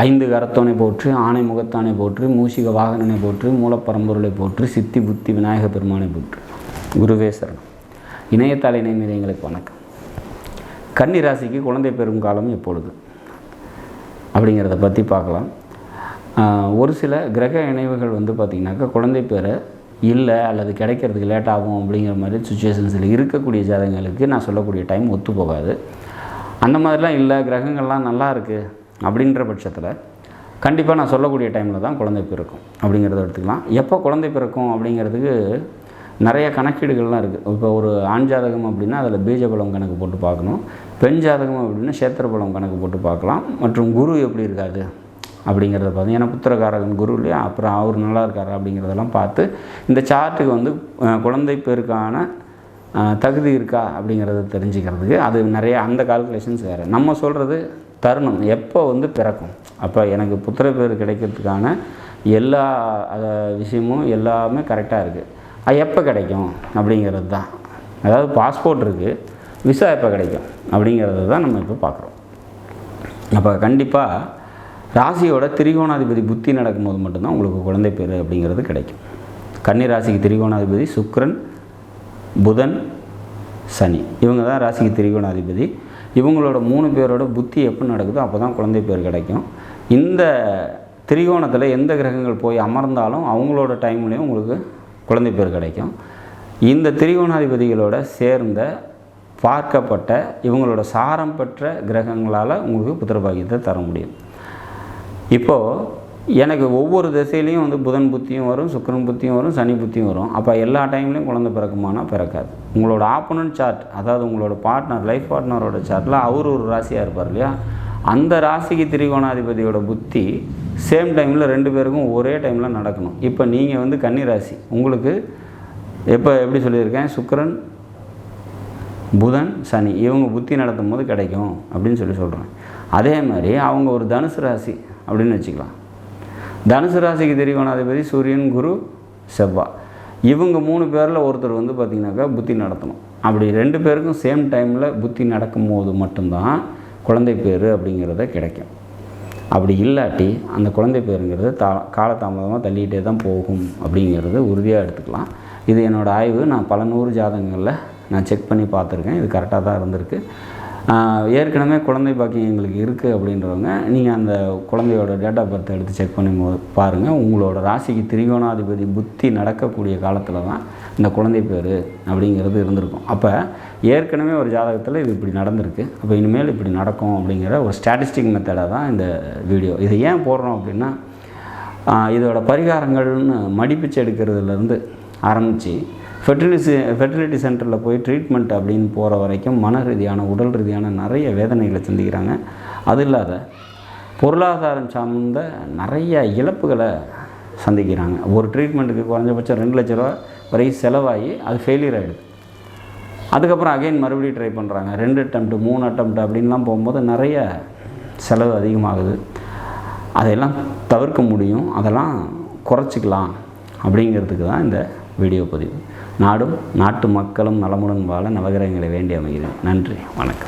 ஐந்து கரத்தோனை போற்று ஆணை முகத்தானை போற்று மூஷிக வாகனனை போற்று மூலப்பரம்பொருளை போற்று சித்தி புத்தி விநாயக பெருமானை போற்று. குருவேஸ்வரன் சரணம். இணையத்தால் இணைமீதியங்களுக்கு வணக்கம். கன்னி ராசிக்கு குழந்தை பெறும் காலம் எப்பொழுது? அப்படிங்கிறத பற்றி பார்க்கலாம். ஒரு சில கிரக இணைவுகள் வந்து பார்த்திங்கனாக்கா குழந்தை பேரை இல்லை அல்லது கிடைக்கிறதுக்கு லேட் ஆகும் அப்படிங்கிற மாதிரி சுச்சுவேஷன்ஸில் இருக்கக்கூடிய ஜாதகங்களுக்கு நான் சொல்லக்கூடிய டைம் ஒத்து போகாது. அந்த மாதிரிலாம் இல்லை கிரகங்கள்லாம் நல்லா இருக்குது அப்படின்ற பட்சத்தில் கண்டிப்பாக நான் சொல்லக்கூடிய டைமில் தான் குழந்தை பிறக்கும் அப்படிங்கிறத எடுத்துக்கலாம். எப்போ குழந்தை பிறக்கும் அப்படிங்கிறதுக்கு நிறைய கணக்கீடுகள்லாம் இருக்குது இப்போ ஒரு ஆண் ஜாதகம் அப்படின்னா அதில் பீஜபலம் கணக்கு போட்டு பார்க்கணும். பெண் ஜாதகம் அப்படின்னா சேத்திரபலம் கணக்கு போட்டு பார்க்கலாம். மற்றும் குரு எப்படி இருக்காது அப்படிங்கிறத பார்த்து ஏன்னா புத்திரகாரகன் குரு இல்லையா? அப்புறம் அவர் நல்லா இருக்காரா அப்படிங்கிறதெல்லாம் பார்த்து இந்த சார்ட்டுக்கு வந்து குழந்தை பேருக்கான தகுதி இருக்கா அப்படிங்கிறத தெரிஞ்சுக்கிறதுக்கு அது நிறைய அந்த கால்குலேஷன்ஸ் வேறு. நம்ம சொல்கிறது தருணம் எப்போ வந்து பிறக்கும்? அப்போ எனக்கு புத்திர பேர் கிடைக்கிறதுக்கான எல்லா விஷயமும் எல்லாமே கரெக்டாக இருக்குது அது எப்போ கிடைக்கும்? அப்படிங்கிறது தான். அதாவது பாஸ்போர்ட் இருக்குது விசா எப்போ கிடைக்கும்? அப்படிங்கிறத தான் நம்ம இப்போ பார்க்குறோம் அப்போ கண்டிப்பாக ராசியோட திரிகோணாதிபதி புத்தி நடக்கும்போது மட்டும்தான் உங்களுக்கு குழந்தை பேர் அப்படிங்கிறது கிடைக்கும். கன்னி ராசிக்கு திரிகோணாதிபதி சுக்ரன் புதன் சனி. இவங்க தான் ராசிக்கு திரிகோணாதிபதி. இவங்களோட மூணு பேரோட புத்தி எப்போ நடக்குதோ அப்போ தான் குழந்தை பேர் கிடைக்கும். இந்த திரிகோணத்தில் எந்த கிரகங்கள் போய் அமர்ந்தாலும் அவங்களோட டைம்லேயும் உங்களுக்கு குழந்தை பேர் கிடைக்கும். இந்த திரிகோணாதிபதிகளோட சேர்ந்த பார்க்கப்பட்ட இவங்களோட சாரம் பெற்ற கிரகங்களால் உங்களுக்கு புத்திரபாகியத்தை தர முடியும். இப்போது எனக்கு ஒவ்வொரு திசையிலையும் வந்து புதன் புத்தியும் வரும் சுக்கரன் புத்தியும் வரும் சனி புத்தியும் வரும். அப்போ எல்லா டைம்லையும் குழந்தை பிறக்குமானா பிறக்காது. உங்களோட ஆப்போனன்ட் சார்ட் அதாவது உங்களோட பார்ட்னர் லைஃப் பார்ட்னரோட சார்ட்டில் அவர் ஒரு ராசியாக இருப்பார் இல்லையா? அந்த ராசிக்கு திரிகோணாதிபதியோட புத்தி சேம் டைமில் ரெண்டு பேருக்கும் ஒரே டைமில் நடக்கணும். இப்போ நீங்கள் வந்து கன்னி ராசி. உங்களுக்கு எப்போ எப்படி சொல்லியிருக்கேன்? சுக்கரன் புதன் சனி இவங்க புத்தி நடத்தும் போது கிடைக்கும் அப்படின்னு சொல்லி சொல்கிறேன் அதே மாதிரி அவங்க ஒரு தனுசு ராசி அப்படின்னு வச்சுக்கலாம். தனுசு ராசிக்கு திரிகோணாதிபதி சூரியன் குரு செவ்வாய் இவங்க மூணு பேரில் ஒருத்தர் வந்து பார்த்திங்கனாக்கா புத்தி நடத்தணும். அப்படி ரெண்டு பேருக்கும் சேம் டைமில் புத்தி நடக்கும் போது மட்டும்தான் குழந்தை பேர் அப்படிங்கிறத கிடைக்கும். அப்படி இல்லாட்டி அந்த குழந்தை பேருங்கிறது தா காலதாமதமாக தள்ளிக்கிட்டே தான் போகும் அப்படிங்கிறது உறுதியாக எடுத்துக்கலாம். இது என்னோடய ஆய்வு. நான் பல நூறு ஜாதகங்களில் நான் செக் பண்ணி பார்த்துருக்கேன். இது கரெக்டாக தான் இருந்திருக்கு. ஏற்கனவே குழந்தை பாக்கியம் எங்களுக்கு இருக்குது அப்படின்றவங்க நீங்கள் அந்த குழந்தையோட டேட் ஆஃப் பர்த் எடுத்து செக் பண்ணி பாருங்கள் உங்களோட ராசிக்கு திரிகோணாதிபதி புத்தி நடக்கக்கூடிய காலத்தில் தான் இந்த குழந்தை பேர் அப்படிங்கிறது இருந்திருக்கும். அப்போ ஏற்கனவே ஒரு ஜாதகத்தில் இது இப்படி நடந்திருக்கு. அப்போ இனிமேல் இப்படி நடக்கும் அப்படிங்கிற ஒரு ஸ்டாட்டிஸ்டிக் மெத்தடாக தான் இந்த வீடியோ இதை ஏன் போடுறோம் அப்படின்னா இதோட பரிகாரங்கள்னு மடிப்பிச்சு எடுக்கிறதுலேருந்து ஆரம்பித்து ஃபெர்டிலிசி ஃபெர்டிலிட்டி சென்டரில் போய் ட்ரீட்மெண்ட் அப்படின்னு போகிற வரைக்கும் மன ரீதியான உடல் ரீதியான நிறைய வேதனைகளை சந்திக்கிறாங்க அது இல்லாத பொருளாதாரம் சார்ந்த நிறைய இழப்புகளை சந்திக்கிறாங்க. ஒரு ட்ரீட்மெண்ட்டுக்கு குறைஞ்சபட்சம் ரெண்டு லட்ச ரூபா வரைக்கும் செலவாகி அது ஃபெயிலியர் ஆகிடுது அதுக்கப்புறம் அகைன் மறுபடியும் ட்ரை பண்ணுறாங்க ரெண்டு அட்டம்ப்ட் மூணு அட்டம்ப்ட் அப்படின்லாம் போகும்போது நிறைய செலவு அதிகமாகுது. அதையெல்லாம் தவிர்க்க முடியும். அதெல்லாம் குறைச்சிக்கலாம் அப்படிங்கிறதுக்கு தான் இந்த வீடியோ பதிவு. நாடும் நாட்டு மக்களும் நலமுடன் வாழ நவகிரகங்களை வேண்டி அமைகிறேன். நன்றி. வணக்கம்.